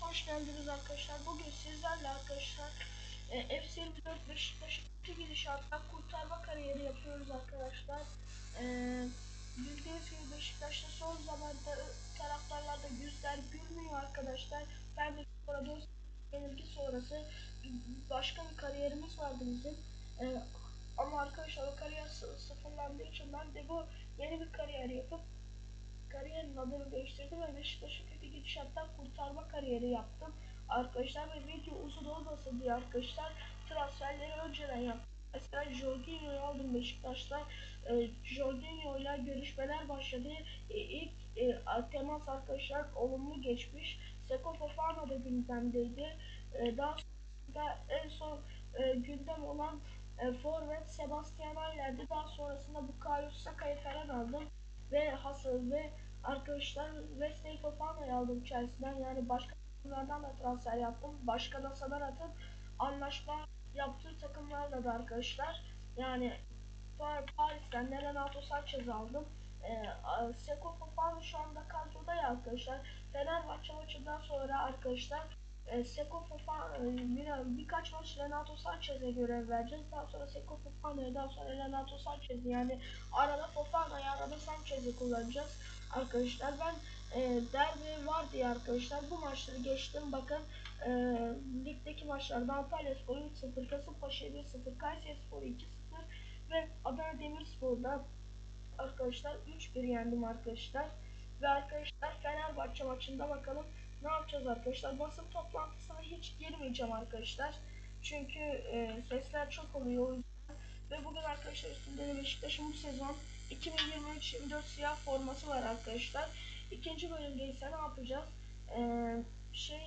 hoş geldiniz arkadaşlar. Bugün sizlerle arkadaşlar e, F24 Beşiktaş'ın kötü gidişattan kurtarma kariyeri yapıyoruz arkadaşlar. E, bildiğiniz gibi Beşiktaş'ta son zamanda taraftarlarda yüzler gülmüyor arkadaşlar. Ben de sonra 4 yenilgi sonrası başka bir kariyerimiz vardı bizim. E, ama arkadaşlar o kariyer sı- sıfırlandığı için ben de bu yeni bir kariyer yapıp kariyerin adını değiştirdim ve Beşiktaş'ı kötü gidişattan kurtarma kariyeri yaptım. Arkadaşlar ve video uzun olmasın diye arkadaşlar transferleri önceden yaptım. Mesela Jorginho'yu aldım Beşiktaş'ta. E, Jorginho ile görüşmeler başladı. E, ilk e, temas arkadaşlar olumlu geçmiş. Seko Fofana da gündemdeydi. E, daha sonra en son e, gündem olan e, forvet Sebastian Haller'di. Daha sonrasında Bukayo Saka'yı falan aldım ve hasıl ve arkadaşlar Wesley Fofana'yı aldım Chelsea'den yani başka takımlardan da transfer yaptım. Başka NASA'dan atıp anlaşma yaptığı takımlarla da arkadaşlar yani Pa- Paris'ten de Renato Sanchez aldım. Ee, Seko Fofana şu anda kadroda ya arkadaşlar. Fenerbahçe maçından sonra arkadaşlar e, Seko Fofana e, bir, birkaç maç Renato Sanchez'e görev vereceğiz. Daha sonra Seko Fofana'ya daha sonra Renato Sanchez'i yani arada Fofana'yı arada Sanchez'i kullanacağız. Arkadaşlar ben e, derbi var diye arkadaşlar bu maçları geçtim. Bakın e, ligdeki maçlarda Antalya Spor 3-0, Kasımpaşa 1-0, Kayseri Spor 2-0 ve Adana Demirspor'da arkadaşlar 3-1 yendim arkadaşlar. Ve arkadaşlar Fenerbahçe maçında bakalım ne yapacağız arkadaşlar. Basın toplantısına hiç girmeyeceğim arkadaşlar. Çünkü e, sesler çok oluyor. Ve bugün arkadaşlar üstünde de Beşiktaş'ın bu sezon 2023-24 siyah forması var arkadaşlar. İkinci bölümde ise ne yapacağız? Ee, şey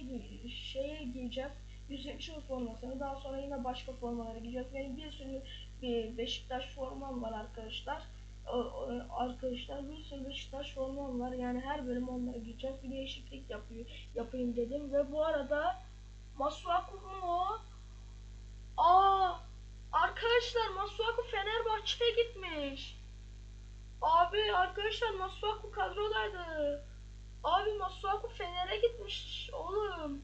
şeye giyeceğiz. 100. yıl formasını daha sonra yine başka formalara giyeceğiz. Benim bir sürü bir Beşiktaş formam var arkadaşlar. Arkadaşlar bir sürü Beşiktaş formam var. Yani her bölüm onları giyeceğiz. Bir değişiklik yapıyor, yapayım dedim. Ve bu arada Masuaku mu? Aa, arkadaşlar Masuaku Fenerbahçe'ye gitmiş. Abi arkadaşlar Masuaku kadrodaydı. Abi Masuaku Fener'e gitmiş oğlum.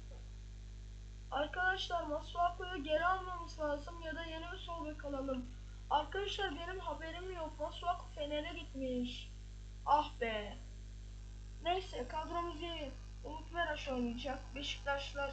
Arkadaşlar Masuaku'yu geri almamız lazım ya da yeni bir sol bek alalım. Arkadaşlar benim haberim yok. Masuaku Fener'e gitmiş. Ah be. Neyse kadromuz iyi. Umut Meraş oynayacak. Beşiktaşlar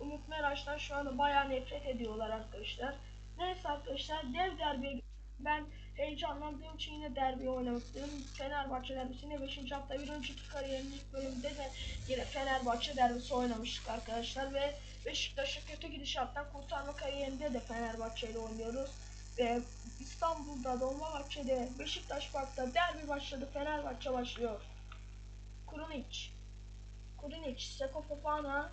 Umut Meraş'tan şu anda bayağı nefret ediyorlar arkadaşlar. Neyse arkadaşlar dev derbi ben heyecanlandığım için yine derbi oynamak istedim. Fenerbahçe derbisini 5. hafta bir önceki kariyerin ilk bölümünde de yine Fenerbahçe derbisi oynamıştık arkadaşlar ve Beşiktaş'ı kötü gidişattan kurtarma kariyerinde de Fenerbahçe ile oynuyoruz. Ve İstanbul'da Dolmabahçe'de Beşiktaş Park'ta derbi başladı. Fenerbahçe başlıyor. Kurunic. Kurunic, Seko Fofana,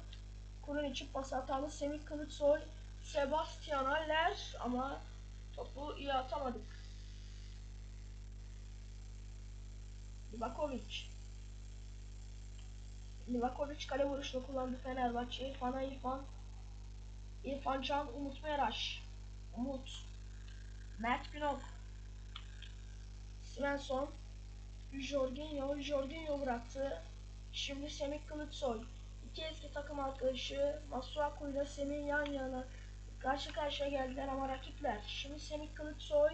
Kurunic'i pas hatalı Semih Kılıçsoy, Sebastian Haller ama topu iyi atamadık. Livakovic. Livakovic kale vuruşunu kullandı Fenerbahçe. İrfan'a İrfan. İrfan Can, Umut Meraş. Umut. Mert Günok. Svensson. Jorginho. Jorginho bıraktı. Şimdi Semih Kılıçsoy. İki eski takım arkadaşı Masuaku ile Semih yan yana karşı karşıya geldiler ama rakipler. Şimdi Semih Kılıçsoy.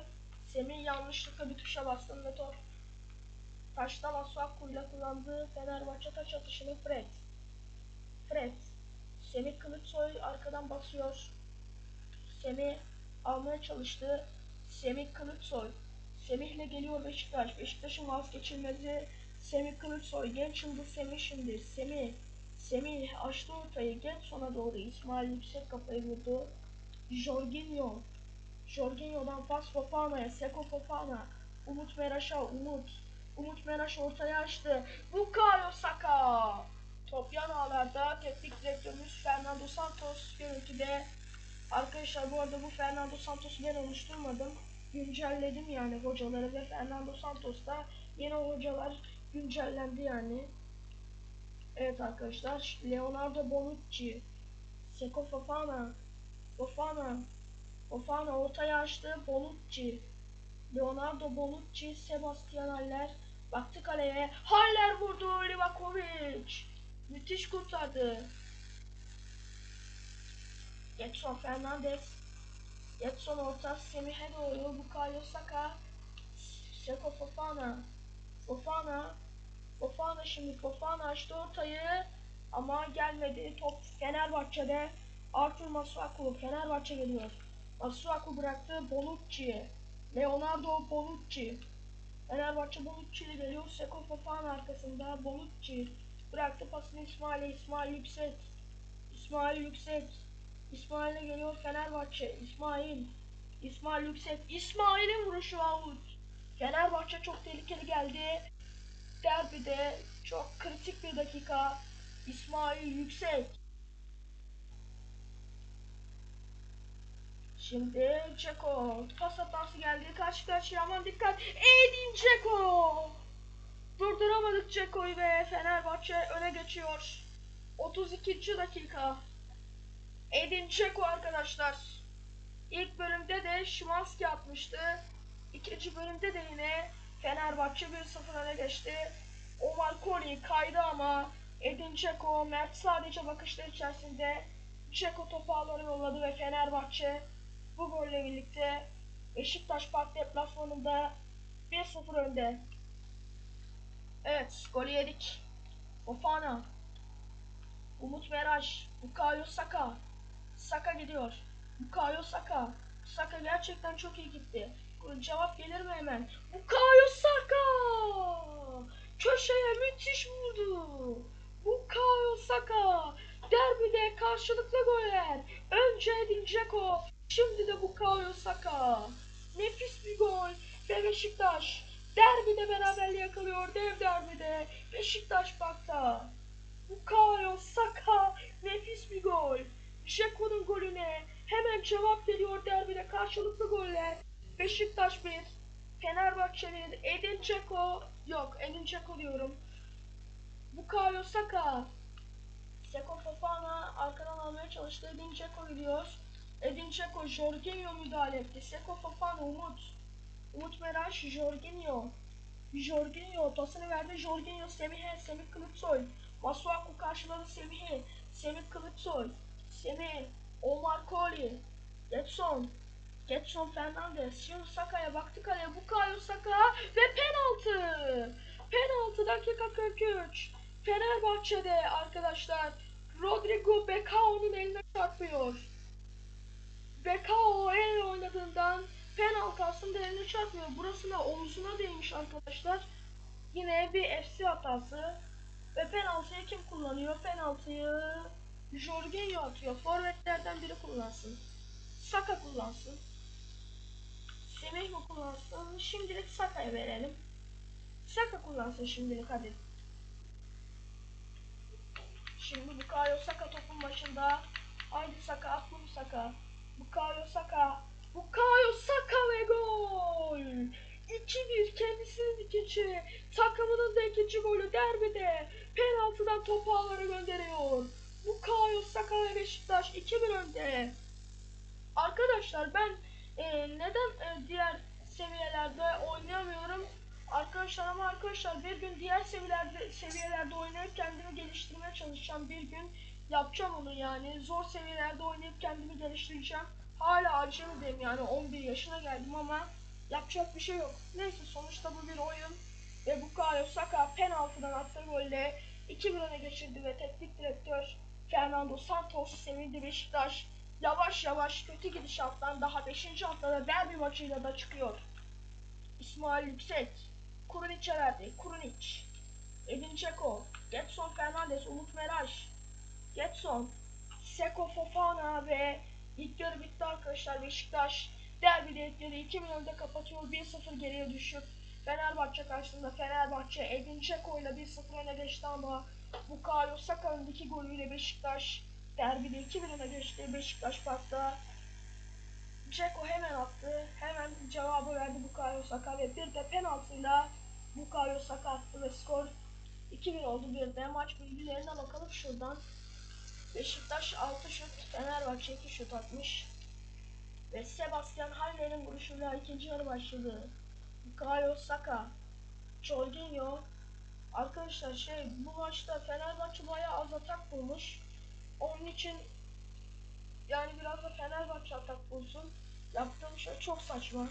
Semih yanlışlıkla bir tuşa bastı ve top taşta Masuaku ile kullandığı Fenerbahçe taç atışını Fred. Fred. Semih Kılıçsoy arkadan basıyor. Semih almaya çalıştı. Semih Kılıçsoy. Semih'le geliyor Beşiktaş. Beşiktaş'ın vazgeçilmezi Semih Kılıçsoy. Genç yıldız Semih şimdi. Semih. Semih açtı ortayı. Genç sona doğru İsmail yüksek kafayı vurdu. Jorginho. Jorginho'dan pas Fofana'ya. Seko Fofana. Umut Meraş'a. Umut. Umut Meraş ortaya açtı. Bukayo Saka. Top yan ağlarda teknik direktörümüz Fernando Santos görüntüde. Arkadaşlar bu arada bu Fernando Santos'u ben oluşturmadım. Güncelledim yani hocaları ve Fernando Santos'ta yeni hocalar güncellendi yani. Evet arkadaşlar Leonardo Bonucci, Seko Fofana, Fofana, Fofana ortaya açtı Bonucci, Leonardo Bonucci, Sebastian Haller baktı kaleye. Haller vurdu Livakovic. Müthiş kurtardı. Getson Fernandez. Getson orta Semih'e doğru. Bukayo Saka. Seko Fofana. Fofana. Fofana şimdi Fofana açtı ortayı. Ama gelmedi. Top Fenerbahçe'de. Arthur Masuaku. Fenerbahçe geliyor. Masuaku bıraktı. Bonucci. Leonardo Bonucci. Fenerbahçe Bonucci ile geliyor. Seko Fofana arkasında. Bonucci. Bıraktı pasını İsmail'e. İsmail yüksek. İsmail yüksek. İsmail'e geliyor Fenerbahçe. İsmail. İsmail yüksek. İsmail'in vuruşu out. Fenerbahçe çok tehlikeli geldi. Derbide çok kritik bir dakika. İsmail yüksek. Şimdi Ceko pas hatası geldi. Karşı karşıya aman dikkat. Edin Ceko. Durduramadık Ceko'yu ve Fenerbahçe öne geçiyor. 32. dakika. Edin Dzeko arkadaşlar. İlk bölümde de Şimanski atmıştı. İkinci bölümde de yine Fenerbahçe 1-0 öne geçti. Omar Koli kaydı ama Edin Dzeko, Mert sadece bakışlar içerisinde Dzeko topu yolladı ve Fenerbahçe bu golle birlikte Beşiktaş Park deplasmanında 1-0 önde. Evet, golü yedik. Fofana, Umut Meraş, Bukayo Saka. Saka gidiyor. Bukayo Saka. Saka gerçekten çok iyi gitti. Cevap gelir mi hemen? Bukayo Saka! Köşeye müthiş vurdu. Bukayo Saka. Derbide karşılıklı goller. Önce Edin Dzeko. Şimdi de Bukayo Saka. Nefis bir gol. Ve Beşiktaş derbide beraberliği yakalıyor. Dev derbide. Beşiktaş Park'ta. Bukayo Saka nefis bir gol. Jeko'nun golüne hemen cevap veriyor derbide karşılıklı goller. Beşiktaş 1, Fenerbahçe 1, Edin Dzeko yok Edin Dzeko diyorum. Bukayo Saka. Seko Fofana arkadan almaya çalıştı. Edin Dzeko gidiyor. Edin Dzeko Jorginho müdahale etti. Seko Fofana Umut. Umut Meraş Jorginho. Jorginho pasını verdi. Jorginho Semih'e. Semih Kılıçsoy. Masuaku karşıladı Semih'i. Semih Kılıçsoy. Semih. Omar Koli. Getson. Getson Fernandez. Şimdi Saka'ya baktı kaleye. Bukayo Saka ve penaltı. Penaltı dakika 43. Fenerbahçe'de arkadaşlar Rodrigo Becao'nun eline çarpıyor. Becao el oynadığından penaltı aslında eline çarpmıyor. Burasına omzuna değmiş arkadaşlar. Yine bir FC hatası. Ve penaltıyı kim kullanıyor? Penaltıyı Jorginho atıyor. Forvetlerden biri kullansın. Saka kullansın. Semih mi kullansın? Şimdilik Saka'ya verelim. Saka kullansın şimdilik hadi. Şimdi Bukayo Saka topun başında. Haydi Saka at bunu Saka. Bukayo Saka. Bukayo Saka ve gol. 2-1 kendisinin ikinci. Takımının da ikinci golü derbide. Penaltıdan topu ağlara gönderiyor. Bukayo Saka ve Beşiktaş 2-1 önde. Arkadaşlar ben e, neden e, diğer seviyelerde oynayamıyorum? Arkadaşlar ama arkadaşlar bir gün diğer seviyelerde seviyelerde oynayıp kendimi geliştirmeye çalışacağım. Bir gün yapacağım onu yani. Zor seviyelerde oynayıp kendimi geliştireceğim. Hala acemideyim yani 11 yaşına geldim ama yapacak bir şey yok. Neyse sonuçta bu bir oyun. Ve Bukayo Saka penaltıdan attığı golle 2-1 öne geçirdi ve teknik direktör Fernando Santos sevildi Beşiktaş. Yavaş yavaş kötü gidişattan daha 5. haftada derbi maçıyla da çıkıyor. İsmail Yüksek, Kurunic'e verdi. Kurunic, Edin Dzeko, Getson Fernandez, Umut Meraş, Getson, Seko Fofana ve ilk yarı bitti arkadaşlar. Beşiktaş derbide etkili 2 önde kapatıyor. 1-0 geriye düşüp Fenerbahçe karşısında Fenerbahçe Edin Dzeko ile 1-0 öne geçti ama Bukayo Saka'nın iki golüyle Beşiktaş derbide 2-1 öne geçti. Beşiktaş Park'ta Dzeko hemen attı. Hemen cevabı verdi Bukayo Saka ve bir de penaltıyla Bukayo Saka attı ve skor 2-1 oldu bir de. Maç bilgilerine bakalım şuradan. Beşiktaş 6 şut, Fenerbahçe 2 şut atmış. Ve Sebastian Haller'in vuruşuyla ikinci yarı başladı. Bukayo Saka, Jorginho. Arkadaşlar şey bu maçta Fenerbahçe bayağı az atak bulmuş. Onun için yani biraz da Fenerbahçe atak bulsun. Yaptığım şey çok saçma.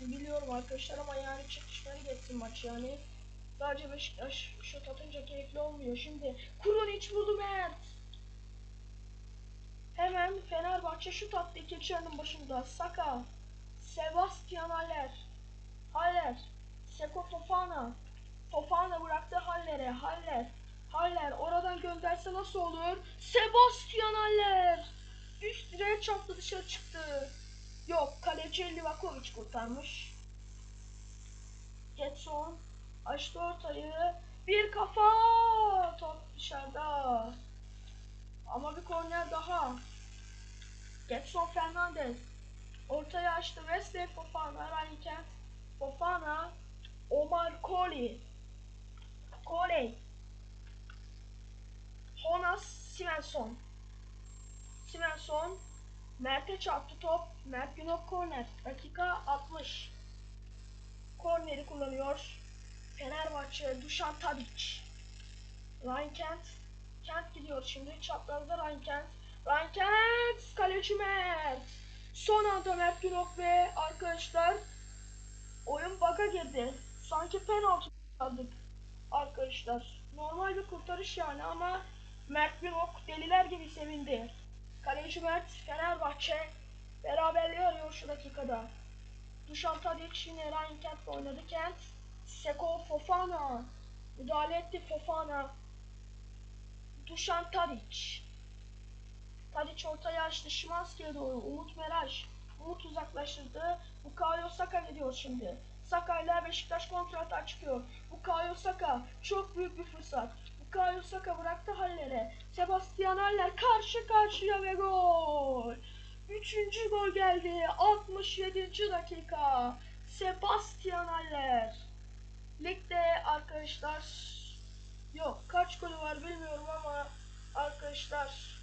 Biliyorum arkadaşlar ama yani çekişmeli geçsin maç yani. Sadece Beşiktaş şut atınca keyifli olmuyor. Şimdi Kurunic vurdu Mert. Hemen Fenerbahçe şut attı ikinci yarının başında. Saka, Sebastian Haller, Haller, Seko Fofana, Fofana bıraktı Haller'e, Haller, Haller oradan gönderse nasıl olur? Sebastian Haller üst direğe çarptı dışarı çıktı. Yok kaleci Livakovic kurtarmış. Getson açtı ortayı. Bir kafa top dışarıda. Ama bir korner daha. Getson Fernandez ortaya açtı. Wesley Fofana, Ryan Kent, Fofana, Omar Koli, Kole, Jonas Svensson, Svensson, Mert'e çarptı top. Mert Günok korner. Dakika 60. Korneri kullanıyor. Fenerbahçe Dušan Tadić. Ryan Kent. Gidiyor şimdi. Çaprazda Ryan Kent. Ryan Kent. Kaleci Mert. Son anda Mert Günok ve arkadaşlar oyun bug'a girdi. Sanki penaltı aldık arkadaşlar. Normal bir kurtarış yani ama Mert Günok deliler gibi sevindi. Kaleci Mert Fenerbahçe beraberliği arıyor şu dakikada. Dušan Tadić yine Ryan Kent'le oynadı. Kent Seko Fofana müdahale etti Fofana. Dušan Tadić Tadić ortaya açtı Şimanski'ye doğru. Umut Meraş. Umut uzaklaştırdı. Bukayo Saka gidiyor şimdi. Saka ile Beşiktaş kontrata çıkıyor. Bukayo Saka çok büyük bir fırsat. Bukayo Saka bıraktı Haller'e. Sebastian Haller karşı karşıya ve gol. Üçüncü gol geldi. 67. dakika. Sebastian Haller. Ligde arkadaşlar yok kaç golü var bilmiyorum ama arkadaşlar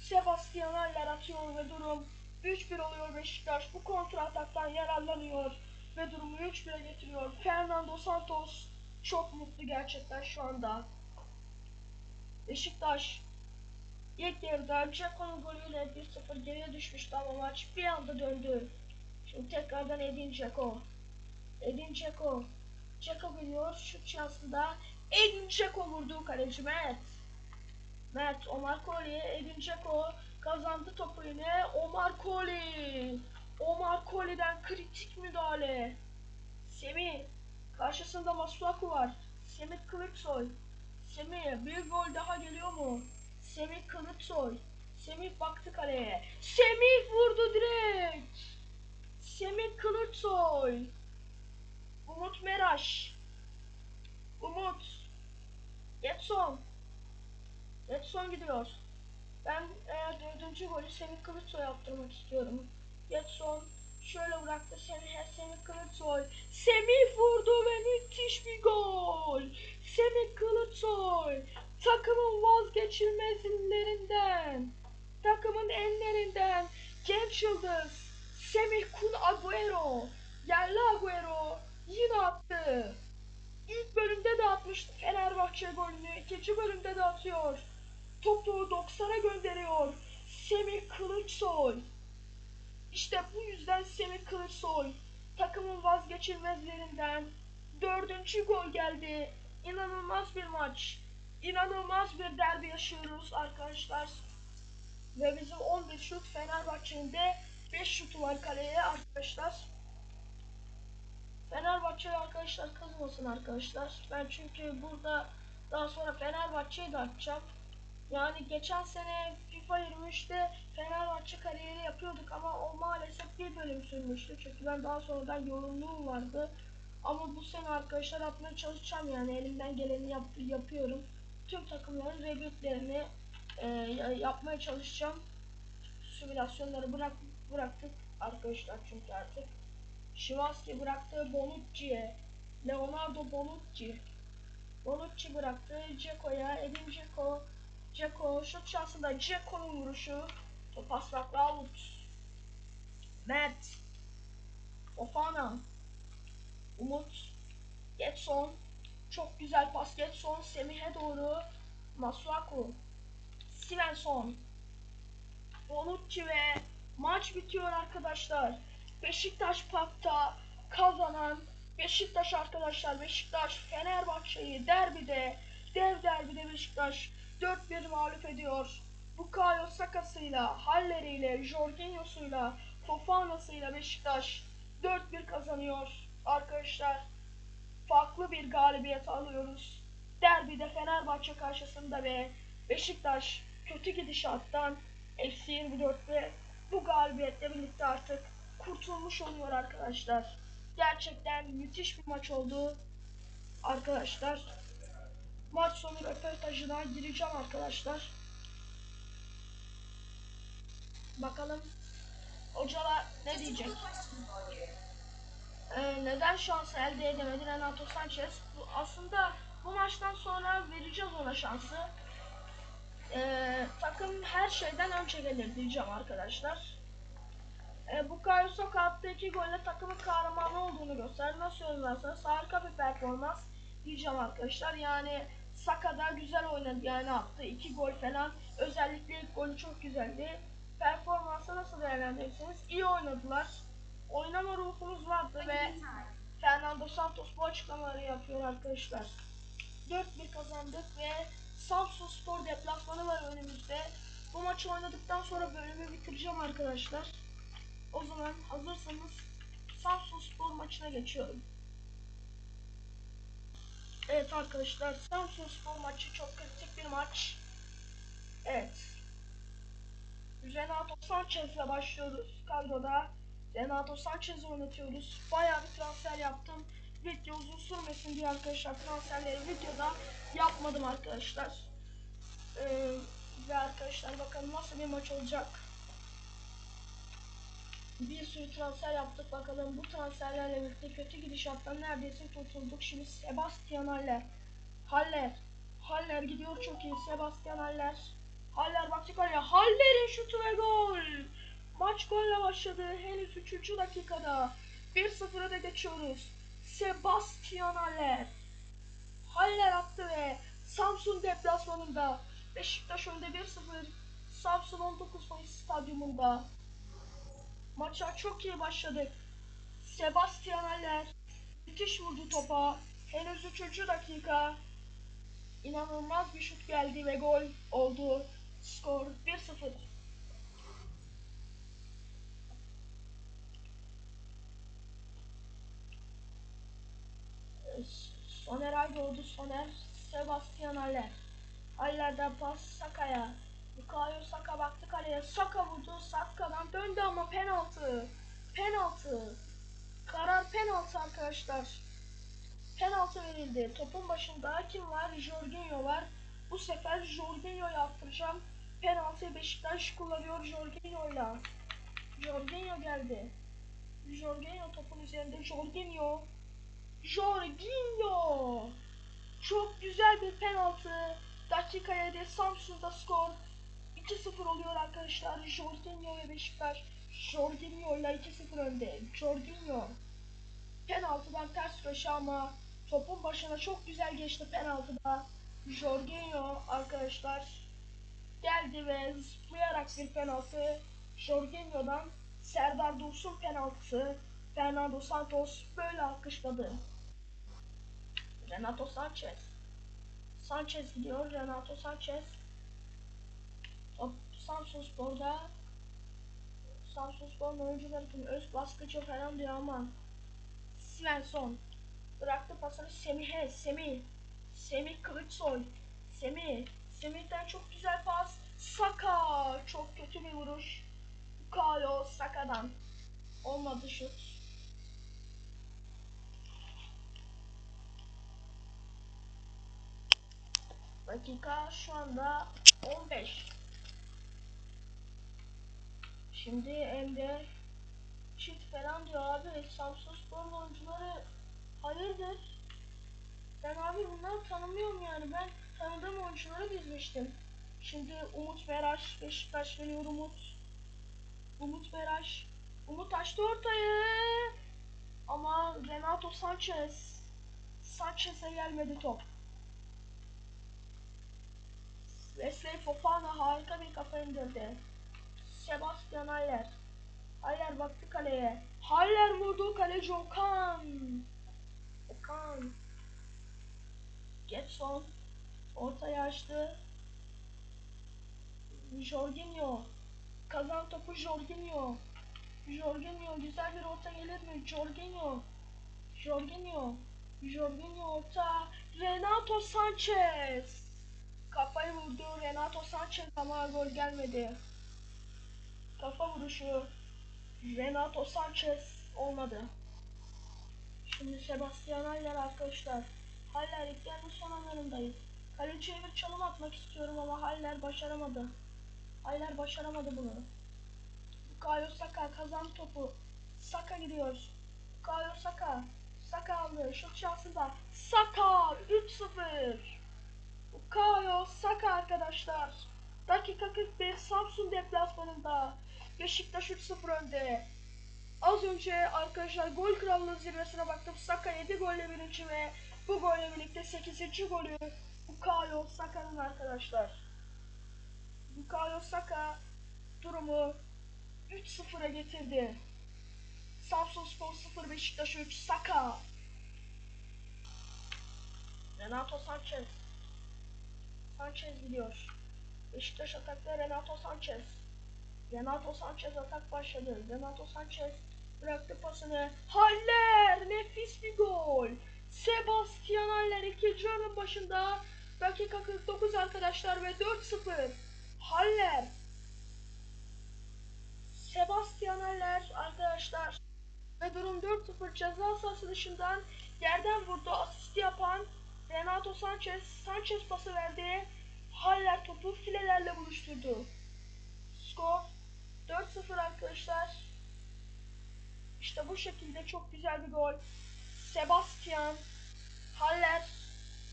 Sebastian Haller atıyor ve durum 3-1 oluyor Beşiktaş. Bu kontra ataktan yararlanıyor ve durumu 3-1'e getiriyor. Fernando Santos çok mutlu gerçekten şu anda. Beşiktaş ilk yarıda Ceko'nun golüyle 1-0 geriye düşmüştü ama maç bir anda döndü. Şimdi tekrardan Edin Dzeko. Edin Dzeko. Dzeko geliyor şut şansında. Edin Dzeko vurdu kaleci Mert. Mert Omar Koli, Edin Dzeko kazandı topu yine. Omar Koli. Omar Koli'den kritik müdahale. Semih. Karşısında Masuaku var. Semih Kılıçsoy. Semih bir gol daha geliyor mu? Semih Kılıçsoy. Semih baktı kaleye. Semih vurdu direkt. Semih Kılıçsoy. Umut Meraş. Umut. Getson. Getson gidiyor. Ben eğer dördüncü golü Semih Kılıçsoy'a yaptırmak istiyorum. Getson şöyle bıraktı Semih, Semih Kılıçsoy. Semih vurdu ve müthiş bir gol. Semih Kılıçsoy takımın vazgeçilmezlerinden, takımın enlerinden genç yıldız Semih Kun Agüero, yerli Agüero yine attı. İlk bölümde de atmıştı Fenerbahçe golünü, ikinci bölümde de atıyor. Topu 90'a gönderiyor. Semih Kılıçsoy. İşte bu yüzden Semih Kılıçsoy takımın vazgeçilmezlerinden dördüncü gol geldi. İnanılmaz bir maç. İnanılmaz bir derbi yaşıyoruz arkadaşlar. Ve bizim 11 şut Fenerbahçe'nin de 5 şutu var kaleye arkadaşlar. Fenerbahçe arkadaşlar kızmasın arkadaşlar. Ben çünkü burada daha sonra Fenerbahçe'yi de atacağım. Yani geçen sene FIFA 23'te Fenerbahçe kariyeri yapıyorduk ama o maalesef bir bölüm sürmüştü. Çünkü ben daha sonradan yorumluğum vardı. Ama bu sene arkadaşlar yapmaya çalışacağım yani elimden geleni yap, yapıyorum. Tüm takımların rebuitlerini e, yapmaya çalışacağım. Simülasyonları bırak, bıraktık arkadaşlar çünkü artık. Şimanski bıraktı Bonucci'ye. Leonardo Bonucci. Bonucci bıraktı Ceko'ya. Edin Ceko. Ceko şut şansında Ceko'nun vuruşu. Top pasmakla out. Mert. Ofana. Umut. Getson. Çok güzel pas Getson. Semih'e doğru. Masuaku. Svensson. Bonucci ve maç bitiyor arkadaşlar. Beşiktaş Park'ta kazanan Beşiktaş arkadaşlar Beşiktaş Fenerbahçe'yi derbide dev derbide Beşiktaş 4-1 mağlup ediyor. Bukayo Saka'sıyla, Haller'iyle, Jorginho'suyla, Fofana'sıyla Beşiktaş 4-1 kazanıyor arkadaşlar. Farklı bir galibiyet alıyoruz. Derbide Fenerbahçe karşısında ve Beşiktaş kötü gidişattan eksi 24'te bu galibiyetle birlikte artık kurtulmuş oluyor arkadaşlar. Gerçekten müthiş bir maç oldu arkadaşlar. Maç sonu röportajına gireceğim arkadaşlar. Bakalım hocalar ne diyecek? Ee, neden şans elde edemedi Renato Sanchez? Bu, aslında bu maçtan sonra vereceğiz ona şansı. Ee, takım her şeyden önce gelir diyeceğim arkadaşlar. Ee, Bukayo Saka attığı iki golle takımın kahramanı olduğunu gösterdi. Nasıl yorumlarsanız harika bir performans diyeceğim arkadaşlar. Yani Saka da güzel oynadı yani attı iki gol falan. Özellikle ilk golü çok güzeldi. Performansı nasıl değerlendirirseniz iyi oynadılar. Oynama ruhumuz vardı ve Fernando Santos bu açıklamaları yapıyor arkadaşlar. 4-1 kazandık ve Samsun Spor deplasmanı var önümüzde. Bu maçı oynadıktan sonra bölümü bitireceğim arkadaşlar. O zaman hazırsanız Samsun Spor maçına geçiyorum. Evet arkadaşlar Samsun Spor maçı çok kritik bir maç. Evet. Renato Sanchez'le başlıyoruz kadroda. Renato Sanchez'i oynatıyoruz. Bayağı bir transfer yaptım. Video uzun sürmesin diye arkadaşlar transferleri videoda yapmadım arkadaşlar. Ee, ve arkadaşlar bakalım nasıl bir maç olacak. Bir sürü transfer yaptık bakalım bu transferlerle birlikte kötü gidişattan neredeyse kurtulduk. Şimdi Sebastian Haller. Haller. Haller gidiyor çok iyi. Sebastian Haller. Haller baktı kaleye. Haller'in şutu ve gol. Maç golle başladı. Henüz 3. dakikada. 1-0'a da geçiyoruz. Sebastian Haller. Haller attı ve Samsun deplasmanında Beşiktaş önde 1-0. Samsun 19 Mayıs stadyumunda. Maça çok iyi başladık. Sebastian Haller müthiş vurdu topa. Henüz 3. dakika. İnanılmaz bir şut geldi ve gol oldu. Skor 1-0. Soner Aydoğdu Soner Sebastian Haller Haller'den pas Saka'ya Bukayo Saka baktı kaleye Saka vurdu Saka'dan döndü ama penaltı penaltı. Karar penaltı arkadaşlar. Penaltı verildi. Topun başında kim var? Jorginho var. Bu sefer Jorginho'yu attıracağım penaltıyı Beşiktaş kullanıyor Jorginho'yla. Jorginho geldi. Jorginho topun üzerinde. Jorginho. Jorginho. Çok güzel bir penaltı. Dakika 7 Samsun'da skor 2-0 oluyor arkadaşlar. Jorginho ve Beşiktaş Jorginho ile 2-0 önde. Jorginho penaltıdan ters köşe ama topun başına çok güzel geçti penaltıda. Jorginho arkadaşlar geldi ve zıplayarak bir penaltı. Jorginho'dan Serdar Dursun penaltısı. Fernando Santos böyle alkışladı. Renato Sanchez. Sanchez gidiyor. Renato Sanchez. Samsun Spor'da. Samsun Spor'un oyuncuları kim? Öz baskıcı falan diyor ama. Svensson. Bıraktı pasını Semih'e. Semih. Semih Kılıçsoy. Semih. Semih'ten çok güzel pas. Saka. Çok kötü bir vuruş. Bukayo Saka'dan. Olmadı şut. Dakika şu anda 15. Şimdi Emre çift falan diyor abi. Samsun Spor oyuncuları hayırdır? Ben abi bunları tanımıyorum yani. Ben tanıdığım oyuncuları dizmiştim. Şimdi Umut Meraş, Beşiktaş geliyor Umut. Umut Meraş. Umut açtı ortayı. Ama Renato Sanchez. Sanchez'e gelmedi top. Wesley Fofana harika bir kafa indirdi. Sebastian Haller. Haller baktı kaleye. Haller vurdu kaleci Okan. Okan. Getson. Ortaya açtı. Jorginho. Kazan topu Jorginho. Jorginho güzel bir orta gelir mi? Jorginho. Jorginho. Jorginho orta. Renato Sanchez. Kafayı vurdu Renato Sanchez ama gol gelmedi. Kafa vuruşu Renato Sanchez olmadı. Şimdi Sebastian Haller arkadaşlar. Haller ilklerin son anlarındayız. Kaleciye bir çalım atmak istiyorum ama Haller başaramadı. Haller başaramadı bunu. Bukayo Saka kazan topu. Saka gidiyor. Bukayo Saka. Saka aldı. Şut şansında. Saka 3-0. Bukayo Saka arkadaşlar. Dakika 41 Samsun deplasmanında. Beşiktaş 3-0 önde. Az önce arkadaşlar gol krallığı zirvesine baktım. Saka 7 golle birinci ve bu golle birlikte 8. golü Bukayo Saka'nın arkadaşlar. Bukayo Saka durumu 3-0'a getirdi. Samsun Spor 0 Beşiktaş 3 Saka. Renato Sanchez. Sanchez gidiyor. Beşiktaş atakta Renato Sanchez. Renato Sanchez atak başladı. Renato Sanchez bıraktı pasını. Haller nefis bir gol. Sebastian Haller ikinci yarının başında dakika 49 arkadaşlar ve 4-0. Haller Sebastian Haller arkadaşlar ve durum 4-0 ceza sahası dışından yerden vurdu. Asisti yapan Renato Sanchez Sanchez pası verdi. Haller topu filelerle buluşturdu. Skor 4-0 arkadaşlar. İşte bu şekilde çok güzel bir gol. Sebastian Haller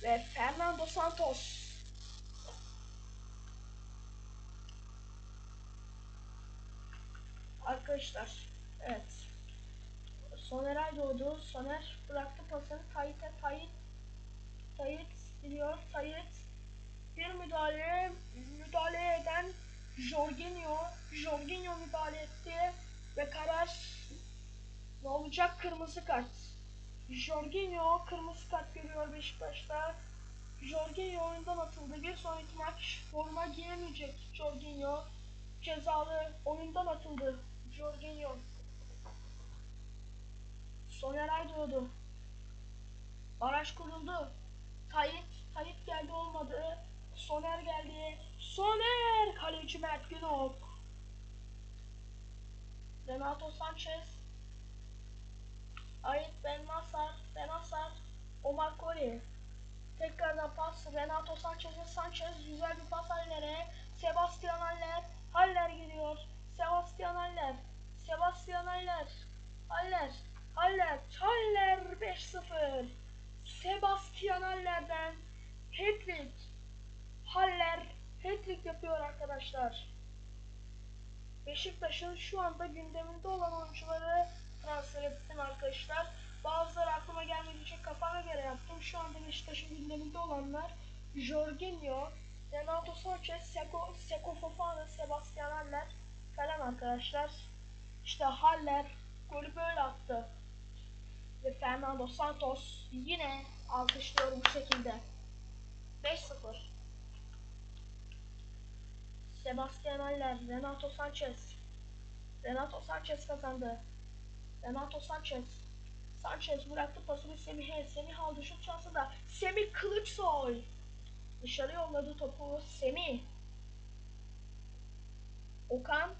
ve Fernando Santos. Arkadaşlar evet. Soner Ay doğdu. Soner bıraktı pasını Tayyip'e Tayyip Tayyip gidiyor. Tayyip bir müdahale müdahale eden Jorginho Jorginho müdahale etti ve karar ne olacak kırmızı kart. Jorginho kırmızı kart görüyor Beşiktaş'ta. Jorginho oyundan atıldı. Bir sonraki maç forma giyemeyecek Jorginho. Cezalı oyundan atıldı Jorginho. Soner Aydoğdu. Baraj kuruldu. Tayyip, Tayyip geldi olmadı. Soner geldi. Soner! Kaleci Mert Günok. Renato Sanchez. Ait Ben Nasar. Ben Nasar. Omar Kori. Tekrardan pas Renato Sanchez'e Sanchez güzel bir pas Haller'e. Sebastian Haller. Haller gidiyor. Sebastian Haller. Sebastian Haller. Haller. Haller. Haller 5-0. Sebastian Haller'den hat-trick. Haller yapıyor arkadaşlar. Beşiktaş'ın şu anda gündeminde olan oyuncuları transfer ettim arkadaşlar. Bazıları aklıma için kafama göre yaptım. Şu anda Beşiktaş'ın gündeminde olanlar Jorginho, Renato Sanchez, Seko, Seko Fofana, Sebastian Haller falan arkadaşlar. İşte Haller golü böyle attı. Ve Fernando Santos yine alkışlıyor bu şekilde. 5-0. Sebastian Haller, Renato Sanchez. Renato Sanchez kazandı. Renato Sanchez. Sanchez bıraktı pasını Semih'e. Semih aldı şut şansı da. Semih Kılıçsoy. Dışarı yolladı topu. Semih. Okan.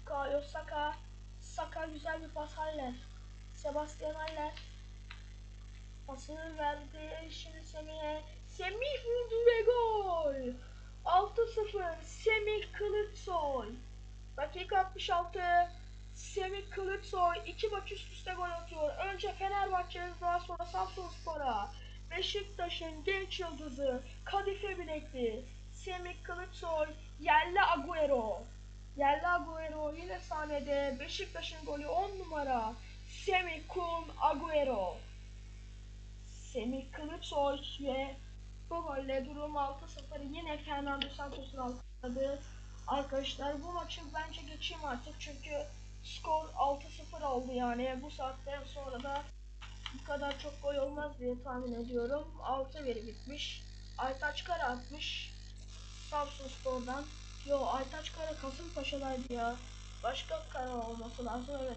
Bukayo Saka. Saka güzel bir pas Haller. Sebastian Haller. Pasını verdi. Şimdi Semih'e. Semih vurdu ve gol. 6-0. Semih Kılıçsoy. Dakika 66. Semih Kılıçsoy iki maç üst üste gol atıyor. Önce Fenerbahçe'ye daha sonra Samsunspor'a. Beşiktaş'ın genç yıldızı Kadife bilekli Semih Kılıçsoy yerli Agüero. Yerli Agüero yine sahnede Beşiktaş'ın golü 10 numara Semih Kun Agüero. Semih Kılıçsoy ve bu golle durum 6-0 yine Fernando Santos'un aldı. Arkadaşlar bu maçı bence geçeyim artık çünkü skor 6-0 oldu yani bu saatten sonra da bu kadar çok gol olmaz diye tahmin ediyorum. 6-1 bitmiş. Aytaç Kara atmış. Samsun Spor'dan. Yo Aytaç Kara Kasımpaşa'daydı ya. Başka kara olması lazım evet.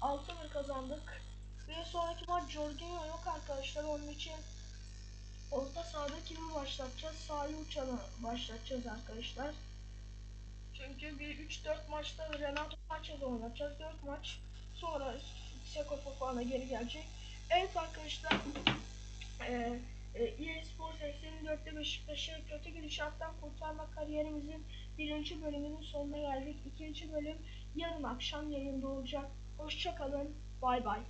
6-1 kazandık. Bir sonraki maç Jorginho yok arkadaşlar onun için orta sahada kimi başlatacağız? Sahi Uçan'ı başlatacağız arkadaşlar. Çünkü bir 3-4 maçta Renato Sanchez'i oynatacağız. 4 maç sonra Seko Fofana geri gelecek. Evet arkadaşlar e, EA Sports 84'te Beşiktaş'ı kötü gidişattan kurtarma kariyerimizin birinci bölümünün sonuna geldik. İkinci bölüm yarın akşam yayında olacak. Hoşçakalın. Bay bay.